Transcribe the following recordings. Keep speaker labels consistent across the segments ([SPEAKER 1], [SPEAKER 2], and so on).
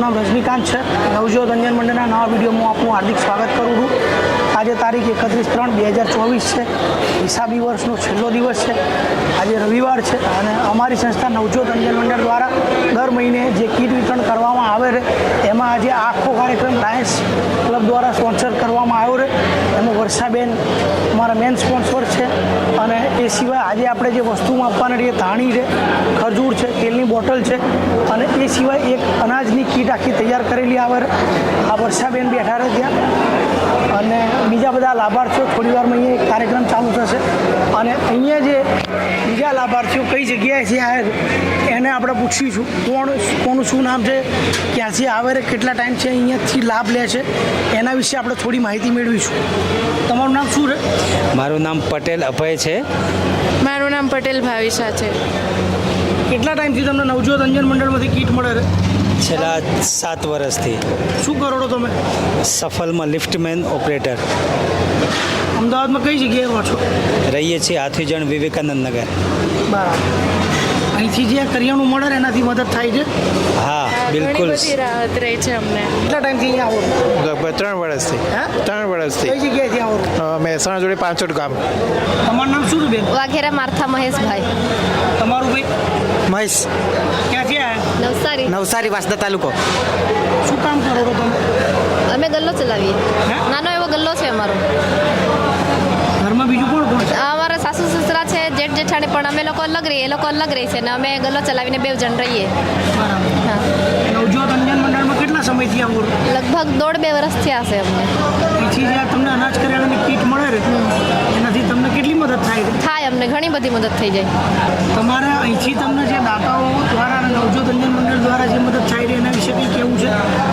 [SPEAKER 1] મારું નામ રજનીકાંત છે. નવજોત અંજન મંડળના નવા વિડીયોમાં આપનું હાર્દિક સ્વાગત કરું છું. આજે તારીખ એકત્રીસ ત્રણ બે હજાર ચોવીસ છે. હિસાબી વર્ષનો છેલ્લો દિવસ છે. આજે રવિવાર છે અને અમારી સંસ્થા નવજોત અંજન મંડળ દ્વારા દર મહિને જે કીટ વિતરણ કરવામાં આવે છે, એમાં આજે આખો કાર્યક્રમ લાયન્સ ક્લબ દ્વારા સ્પોન્સર કરવામાં આવ્યો છે. એમાં વર્ષાબેન અમારા મેન સ્પોન્સર છે. સિવાય આજે આપણે જે વસ્તુમાં આપવાના રહીએ ધાણી છે, ખજૂર છે, તેલની બોટલ છે, અને એ સિવાય એક અનાજની કીટ આખી તૈયાર કરેલી આવે આ વર્ષાબેન બેઠા રહે ત્યાં. અને બીજા બધા લાભાર્થીઓ થોડી વારમાં અહીંયા એક કાર્યક્રમ ચાલુ થશે. અને અહીંયા જે બીજા લાભાર્થીઓ કઈ જગ્યાએથી છે, આ એને આપણે પૂછીશું. કોણ, કોનું શું નામ છે, ક્યાંથી આવે છે, કેટલા ટાઈમ છે, અહીંયાથી લાભ લે છે, એના વિશે આપણે થોડી માહિતી મેળવીશું. તમારું નામ શું છે?
[SPEAKER 2] મારું નામ પટેલ અભય છે.
[SPEAKER 3] મારું નામ પટેલ ભાવિશા છે.
[SPEAKER 1] કેટલા ટાઈમથી તમને નવજોત અંજન મંડળમાંથી કીટ મળે છે?
[SPEAKER 2] છેલ્લા સાત વર્ષથી.
[SPEAKER 1] શું કરો છો તમે?
[SPEAKER 2] સફલમાં લિફ્ટમેન ઓપરેટર.
[SPEAKER 1] અમદાવાદમાં કઈ જગ્યાએ રહો છો?
[SPEAKER 2] રહીએ છીએ હાથીજણ વિવેકાનંદ નગર.
[SPEAKER 1] બરાબર. અહીંથી જે કરિયાણું મળે એનાથી મદદ થાય છે?
[SPEAKER 2] હા. બિલકુલ.
[SPEAKER 3] બધી રાહત રહી છે અમને.
[SPEAKER 1] કેટલા ટાઈમથી અહીંયા આવો છો?
[SPEAKER 4] લગભગ ત્રણ વર્ષથી.
[SPEAKER 1] હે?
[SPEAKER 4] ત્રણ વર્ષથી.
[SPEAKER 1] કઈ જગ્યાએથી આવો
[SPEAKER 4] મહેસાણા જોડે પાંચોટ ગામ.
[SPEAKER 1] તમારું નામ શું બેન?
[SPEAKER 5] વાઘેરા માર્થા મહેશભાઈ.
[SPEAKER 1] તમારું ભાઈ?
[SPEAKER 6] મહેશ.
[SPEAKER 1] ક્યાંથી આવ્યા
[SPEAKER 5] નવસારી.
[SPEAKER 6] નવસારી વાસદા તાલુકો.
[SPEAKER 1] શું કામ કરો છો તમે?
[SPEAKER 5] અમે ગલ્લો ચલાવીએ? નાનો એવો ગલ્લો છે અમારો
[SPEAKER 1] ઘરમાં બીજું કોણ કોણ છે
[SPEAKER 5] આ અમારા સાસુ સસરા છે જેઠાણી પણ અમે લોકો અલગ રહીએ એ લોકો અલગ રહે છે ને અમે ગલ્લો ચલાવીને બે જણ રહીએ.
[SPEAKER 1] નવજોત અંજન મંડળમાં કેટલા સમયથી આવો?
[SPEAKER 5] લગભગ દોઢ બે વર્ષ થયા છે અમને.
[SPEAKER 1] પછી જે તમને અનાજ કરિયાણાની કીટ મળે એનાથી તમને કેટલી મદદ થાય?
[SPEAKER 5] થાય અમને ઘણી બધી મદદ થઈ જાય.
[SPEAKER 1] તમારા અહીંથી તમને જે દાતાઓ દ્વારા નવજોત અંજન મંડળ દ્વારા જે મદદ થાય એના વિશે કંઈ કેવું છે?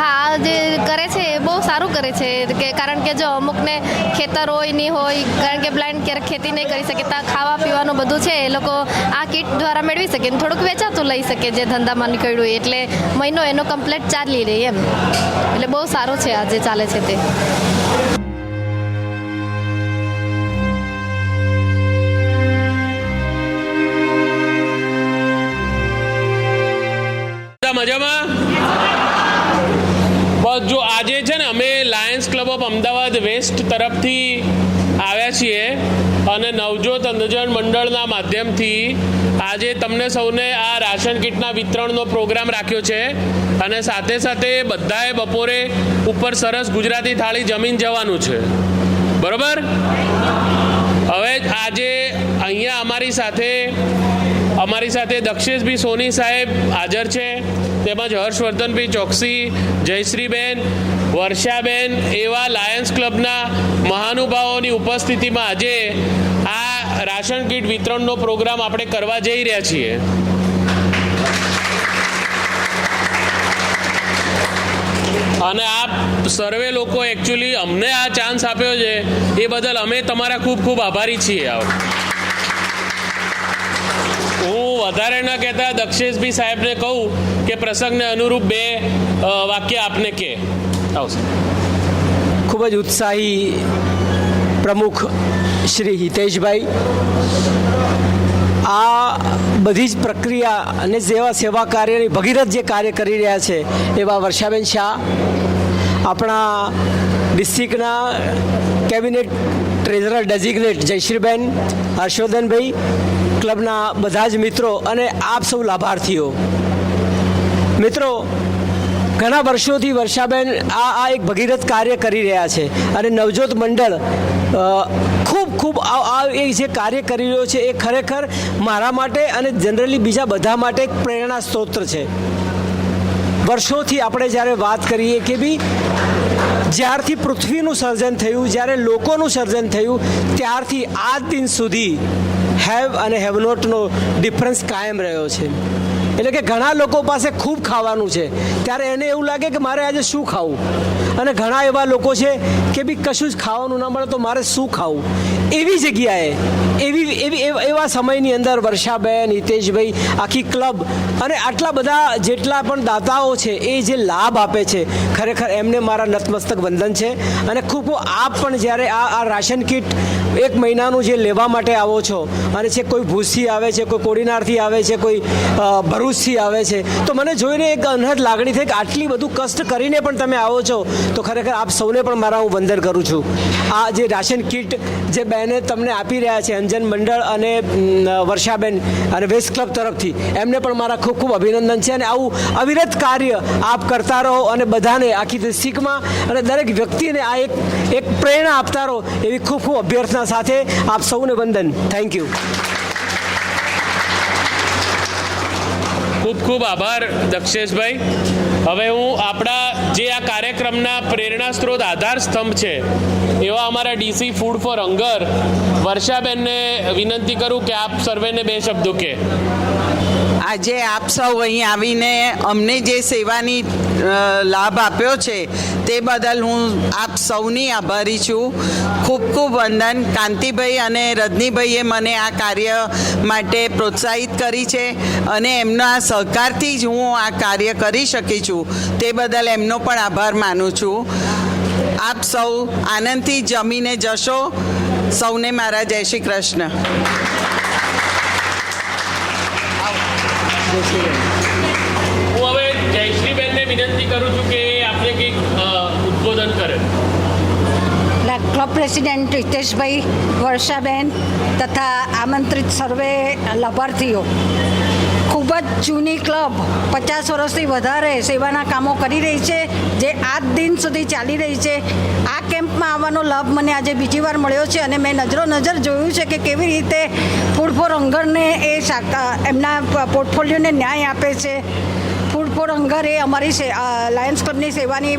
[SPEAKER 5] હા આ જે કરે છે એ બહુ સારું કરે છે કે કારણ કે જો અમુકને ખેતર હોય નહીં હોય, કારણ કે બ્લાઇન્ડ ક્યારેક ખેતી નહીં કરી શકે, ત્યાં ખાવા પીવાનું બધું છે, એ લોકો આ કીટ દ્વારા મેળવી શકે ને થોડુંક વેચાતું લઈ શકે જે ધંધામાં નીકળ્યું એટલે મહિનો એનો કમ્પ્લેટ ચાલી રહી એમ. એટલે બહુ સારું છે આ જે ચાલે છે તે.
[SPEAKER 7] મજામાં? જો આજે છે ને અમે Lions Club of Ahmedabad west તરફથી આવ્યા છીએ અને નવજોત અંધજન મંડળના માધ્યમથી આજે તમને સૌને આ રાશન કીટના વિતરણનો પ્રોગ્રામ રાખ્યો છે અને સાથે સાથે બધાએ બપોરે ઉપર સરસ ગુજરાતી થાળી જમીન જવાનું છે. બરોબર? હવે આજે અહીંયા અમારી સાથે અમારી સાથે દક્ષેશભાઈ સોની સાહેબ હાજર છે, તેમજ હર્ષવર્ધનભાઈ ચોકસી, જયશ્રીબેન, વર્ષાબેન એવા લાયન્સ ક્લબના મહાનુભાવોની ઉપસ્થિતિમાં આજે આ રાશન કીટ વિતરણનો પ્રોગ્રામ આપણે કરવા જઈ રહ્યા છીએ. અને આપ સર્વે લોકો એકચ્યુઅલી અમને આ ચાન્સ આપ્યો છે, એ બદલ અમે તમારા ખૂબ ખૂબ આભારી છીએ આ હું વધારે ન કહેતા દક્ષેશભાઈ સાહેબને કહું કે પ્રસંગને અનુરૂપ બે વાક્ય આપને કે. આવશે
[SPEAKER 6] ખૂબ જ ઉત્સાહી પ્રમુખ શ્રી હિતેશભાઈ. આ બધી જ પ્રક્રિયા અને જેવા સેવા કાર્યની ભગીરથ જે કાર્ય કરી રહ્યા છે એવા વર્ષાબેન શાહ, આપણા ડિસ્ટ્રિક્ટના કેબિનેટ ટ્રેઝરર ડેઝિગ્નેટ જયશ્રીબેન, હર્ષવર્ધનભાઈ ક્લબના બધા જ મિત્રો અને આપ સૌ લાભાર્થીઓ. મિત્રો, ઘણા વર્ષોથી વર્ષાબેન આ આ એક ભગીરથ કાર્ય કરી રહ્યા છે અને નવજોત મંડળ ખૂબ ખૂબ આ એ જે કાર્ય કરી રહ્યો છે એ ખરેખર મારા માટે અને જનરલી બીજા બધા માટે એક પ્રેરણા સ્ત્રોત છે. વર્ષોથી આપણે જ્યારે વાત કરીએ કે બી જ્યારથી પૃથ્વીનું સર્જન થયું, જ્યારે લોકોનું સર્જન થયું, ત્યારથી આ દિન સુધી હેવ અને હેવ નોટનો ડિફરન્સ કાયમ રહ્યો છે. એટલે કે ઘણા લોકો પાસે ખૂબ ખાવાનું છે. ત્યારે એને એવું લાગે કે મારે આજે શું ખાવું? અને ઘણા એવા લોકો છે કે બી કશું જ ખાવાનું ના મળે તો મારે શું ખાવું? એવી જગ્યાએ, એવી એવી, એવા- સમયની અંદર વર્ષાબેન, હિતેશભાઈ આખી ક્લબ અને આટલા બધા જેટલા પણ દાતાઓ છે એ જે લાભ આપે છે, ખરેખર એમને મારા નતમસ્તક વંદન છે. અને ખૂબ આપ પણ જ્યારે આ આ રાશન કીટ એક મહિનાનું જે લેવા માટે આવો છો અને છે કોઈ ભૂસથી આવે છે, કોઈ કોડીનારથી આવે છે, કોઈ ભરૂચથી આવે છે, તો મને જોઈને એક અનહદ લાગણી થઈ કે આટલી બધું કષ્ટ કરીને પણ તમે આવો છો, તો ખરેખર આપ સૌને પણ મારા હું વંદન કરું છું. આ જે રાશન કીટ જે બહેને તમને આપી રહ્યા છે, અંજન મંડળ અને વર્ષાબેન અને વેસ્ટ ક્લબ તરફથી, એમને પણ મારા ખૂબ ખૂબ અભિનંદન છે અને આવું અવિરત કાર્ય આપ કરતા રહો અને બધાને આખી શીખમાં અને દરેક વ્યક્તિને આ એક એક પ્રેરણા આપતા રહો એવી ખૂબ ખૂબ અભ્યર્થના સાથે આપ સૌને વંદન. થેન્ક યુ
[SPEAKER 7] ખૂબ ખૂબ આભાર, દક્ષેશભાઈ. હવે હું આપણા જે આ કાર્યક્રમના પ્રેરણા સ્ત્રોત આધાર સ્તંભ છે, એવા અમારા ડીસી ફૂડ ફોર હંગર, વર્ષાબેનને વિનંતી કરું કે આપ સર્વેને બે શબ્દો કે
[SPEAKER 8] આજે આપ સૌ અહીં આવીને અમને જે સેવાની લાભ આપ્યો છે, તે બદલ હું આપ સૌની આભારી છું. ખૂબ ખૂબ વંદન. કાંતિભાઈ અને રજનીભાઈએ મને આ કાર્ય માટે પ્રોત્સાહિત કરી છે અને એમના સહકારથી જ હું આ કાર્ય કરી શકી છું. તે બદલ એમનો પણ આભાર માનું છું. આપ સૌ આનંદથી જમીને જશો. સૌને મારા જય શ્રી કૃષ્ણ.
[SPEAKER 7] હું હવે જયશ્રીબેનને વિનંતી કરું છું કે આપણે કંઈક ઉદ્બોધન કરે.
[SPEAKER 9] ક્લબ પ્રેસિડેન્ટ હિતેશભાઈ વર્ષાબેન તથા આમંત્રિત સર્વે લાભાર્થીઓ. ખૂબ જ જૂની ક્લબ, પચાસ વર્ષથી વધારે સેવાના કામો કરી રહી છે, જે આજ દિન સુધી ચાલી રહી છે. આ કેમ્પમાં આવવાનો લાભ મને આજે બીજી વાર મળ્યો છે અને મેં નજરો નજર જોયું છે કે કેવી રીતે ફૂડ ફોર હંગરને એ એમના પોર્ટફોલિયોને ન્યાય આપે છે. ફૂડ ફોર હંગર એ અમારી લાયન્સ ક્લબની સેવાની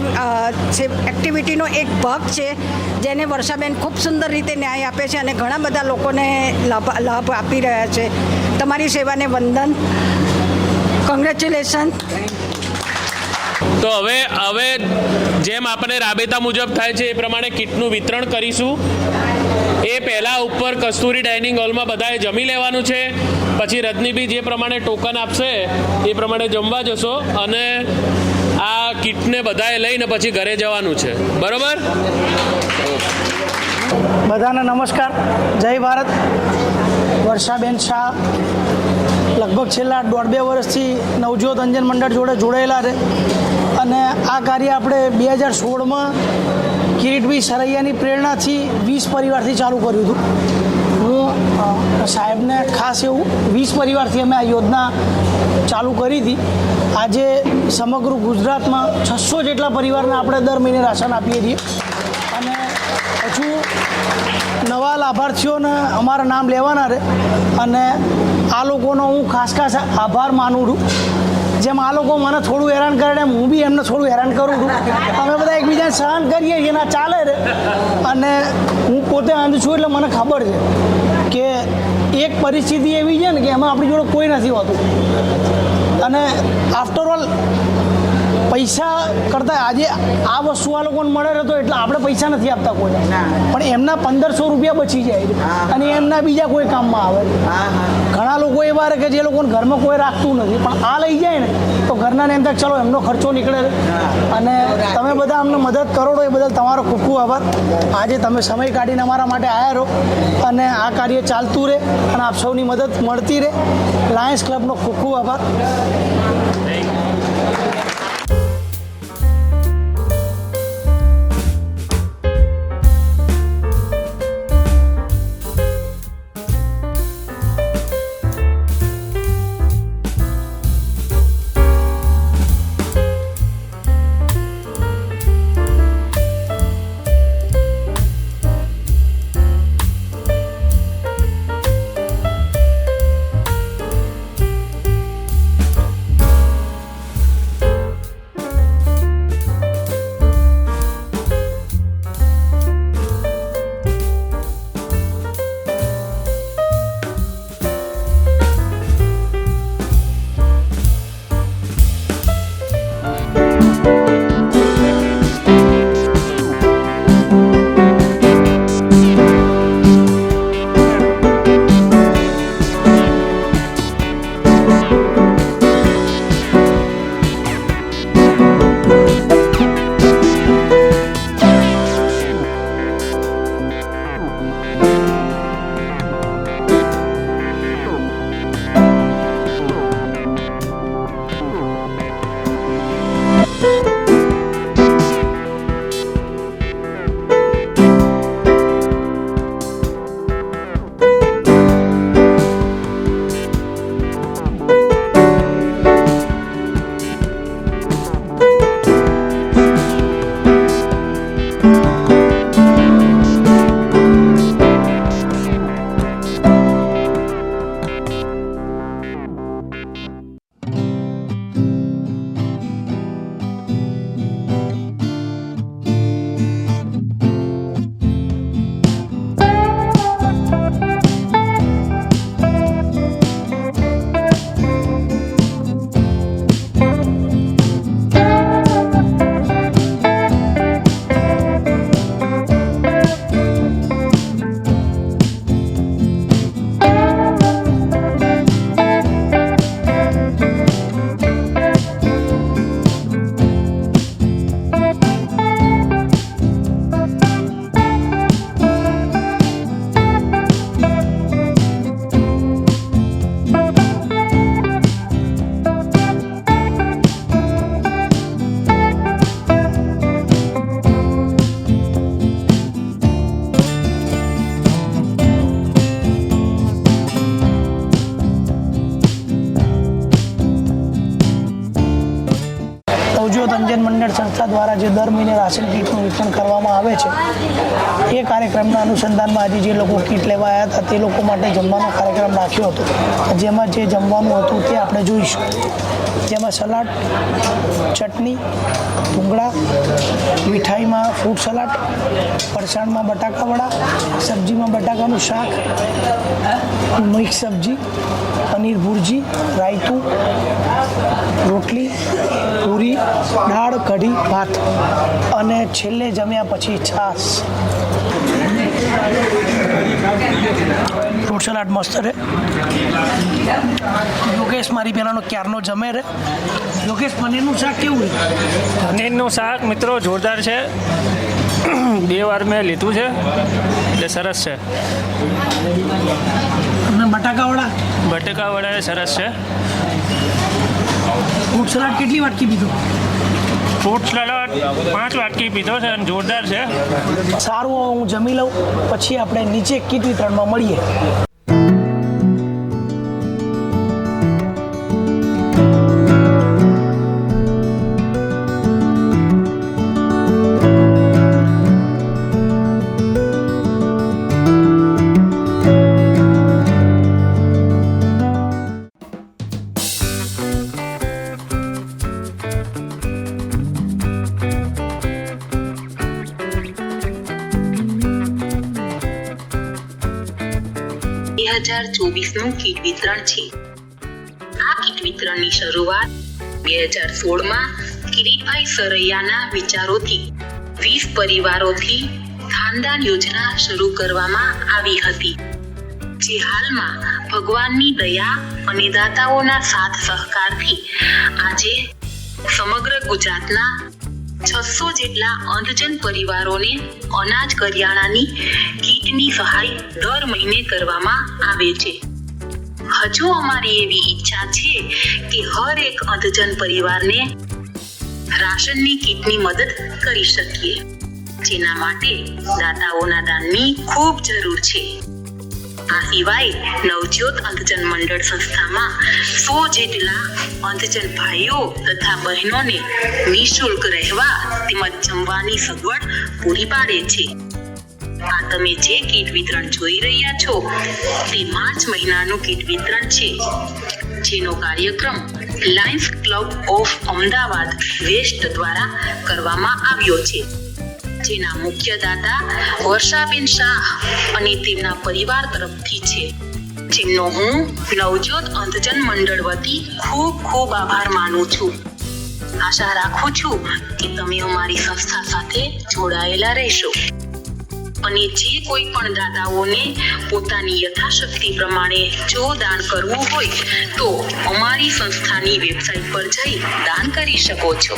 [SPEAKER 9] એક્ટિવિટીનો એક ભાગ છે, જેને વર્ષાબેન ખૂબ સુંદર રીતે ન્યાય આપે છે અને ઘણા બધા લોકોને લાભ લાભ આપી રહ્યા છે. તમારી સેવાને વંદન. કોંગ્રેચ્યુલેશન
[SPEAKER 7] તો હવે હવે જેમ આપણે રાબેતા મુજબ થાય છે એ પ્રમાણે કીટનું વિતરણ કરીશું. એ પહેલાં ઉપર કસ્તુરી ડાઇનિંગ હોલમાં બધાએ જમી લેવાનું છે. પછી રજનીબી જે પ્રમાણે ટોકન આપશે એ પ્રમાણે જમવા જશો અને આ કીટને બધાએ લઈને પછી ઘરે જવાનું છે. બરાબર?
[SPEAKER 1] બધાને નમસ્કાર. જય ભારત. વર્ષાબેન શાહ. લગભગ છેલ્લા દોઢ બે વર્ષથી નવજોત અંજન મંડળ જોડે જોડાયેલા છે અને આ કાર્ય આપણે બે હજાર સોળમાં કિરીટભાઈ સરૈયાની પ્રેરણાથી વીસ પરિવારથી ચાલુ કર્યું હતું. હું સાહેબને ખાસ એવું વીસ પરિવારથી અમે આ યોજના ચાલુ કરી હતી. આજે સમગ્ર ગુજરાતમાં છસો જેટલા પરિવારને આપણે દર મહિને રાશન આપીએ છીએ. અને હજુ નવા લાભાર્થીઓને અમારા નામ લેવાના રહે. અને આ લોકોનો હું ખાસ ખાસ આભાર માનું છું. જેમ આ લોકો મને થોડું હેરાન કરે ને હું બી એમને થોડું હેરાન કરું છું. અમે બધા એકબીજાને સહન કરીએ છીએ ના ચાલે રે અને હું પોતે અંધ છું એટલે મને ખબર છે કે એક પરિસ્થિતિ એવી છે ને કે એમાં આપણી જોડે કોઈ નથી હોતું. અને આફ્ટર ઓલ પૈસા કરતાં આજે આ વસ્તુ આ લોકોને મળે છે તો એટલે આપણે પૈસા નથી આપતા કોઈ. પણ એમના પંદરસો રૂપિયા બચી જાય. અને એમના બીજા કોઈ કામમાં આવે. ઘણા લોકો એવા રહે કે જે લોકોને ઘરમાં કોઈ રાખતું નથી પણ આ લઈ જાય ને તો ઘરનાને એમ થાય ચલો એમનો ખર્ચો નીકળે અને તમે બધા અમને મદદ કરો એ બદલ તમારો ખૂબ ખૂબ આભાર. આજે તમે સમય કાઢીને અમારા માટે આવ્યા રહો અને આ કાર્ય ચાલતું રહે અને આપ સૌની મદદ મળતી રહે. લાયન્સ ક્લબનો ખૂબ ખૂબ આભાર. દર મહિને રાશન કીટનું વિતરણ કરવામાં આવે છે. એ કાર્યક્રમના અનુસંધાનમાં આજે જે લોકો કીટ લેવા આવ્યા હતા તે લોકો માટે જમવાનો કાર્યક્રમ રાખ્યો હતો. જેમાં જે જમવાનું હતું તે આપણે જોઈશું. જેમાં સલાડ, ચટણી, ભૂંગળા, મીઠાઈમાં ફ્રૂટ સલાડ ફરસાણમાં બટાકાવડા સબ્જીમાં બટાકાનું શાક, મિક્સ સબ્જી, પનીર ભુરજી, રાયતું, રોટલી, પૂરી, દાળ, કઢી, ભાત. અને છેલ્લે જમ્યા પછી છાશ. ફ્રૂટ આર્ટ મસ્ત રહે યોગેશ મારી પહેલાંનો ક્યારનો જમે રે યોગેશ પનીરનું શાક કેવું
[SPEAKER 10] પનીરનું શાક મિત્રો જોરદાર છે. બે વાર મેં લીધું છે. એટલે સરસ છે.
[SPEAKER 1] અને
[SPEAKER 10] બટાકાવડા બટકાવડા એ સરસ છે.
[SPEAKER 1] ફ્રૂટ સલાડ કેટલી વાટકી પીધું?
[SPEAKER 10] ફ્રૂટ સલાડ પાંચ વાટકી પીધો છે અને જોરદાર છે.
[SPEAKER 1] સારું હું જમી લઉં. પછી આપણે નીચે કીટ વિતરણમાં મળીએ.
[SPEAKER 11] બે હજાર ચોવીસનું કીટ વિતરણ છે. આ કીટ વિતરણની શરૂઆત બે હજાર સોળમાં કિરીટભાઈ સરૈયાના વિચારોથી, વીસ પરિવારોથી ખાનદાન યોજના શરૂ કરવામાં આવી હતી, જે હાલમાં ભગવાનની દયા અને દાતાઓના સાથ સહકારથી આજે સમગ્ર ગુજરાતના છસો જેટલા અંધજન પરિવારોને અનાજ કરિયાણાની કીટની સહાય દર મહિને કરવામાં આવે છે. હજુ અમારી એવી ઈચ્છા છે કે હર એક અંધજન પરિવારને રાશનની કીટની મદદ કરી શકીએ. જેના માટે દાતાઓના દાનની ખૂબ જરૂર છે. આ સિવાય નવજ્યોત અંધજન મંડળ સંસ્થામાં સો જેટલા અંધજન ભાઈઓ તથા બહેનોને નિઃશુલ્ક રહેવા તેમજ જમવાની સગવડ પૂરી પાડે છે. આ તમે જે કીટ વિતરણ જોઈ રહ્યા છો, તે માર્ચ મહિનાનું કીટ વિતરણ છે. જેનો કાર્યક્રમ Lions Club of Ahmedabad west દ્વારા કરવામાં આવ્યો છે. જેના મુખ્ય દાતા વર્ષાબેન શાહ અને તેમના પરિવાર તરફથી છે. જેમનો હું નવજોત અંધજન મંડળ વતી ખૂબ ખૂબ આભાર માનું છું. આશા રાખું છું કે તમે અમારી સંસ્થા સાથે જોડાયેલા રહેશો. અને જે કોઈ પણ દાદાઓને પોતાની યથાશક્તિ પ્રમાણે જો દાન કરવું હોય તો અમારી સંસ્થાની વેબસાઇટ પર જઈ દાન કરી શકો છો.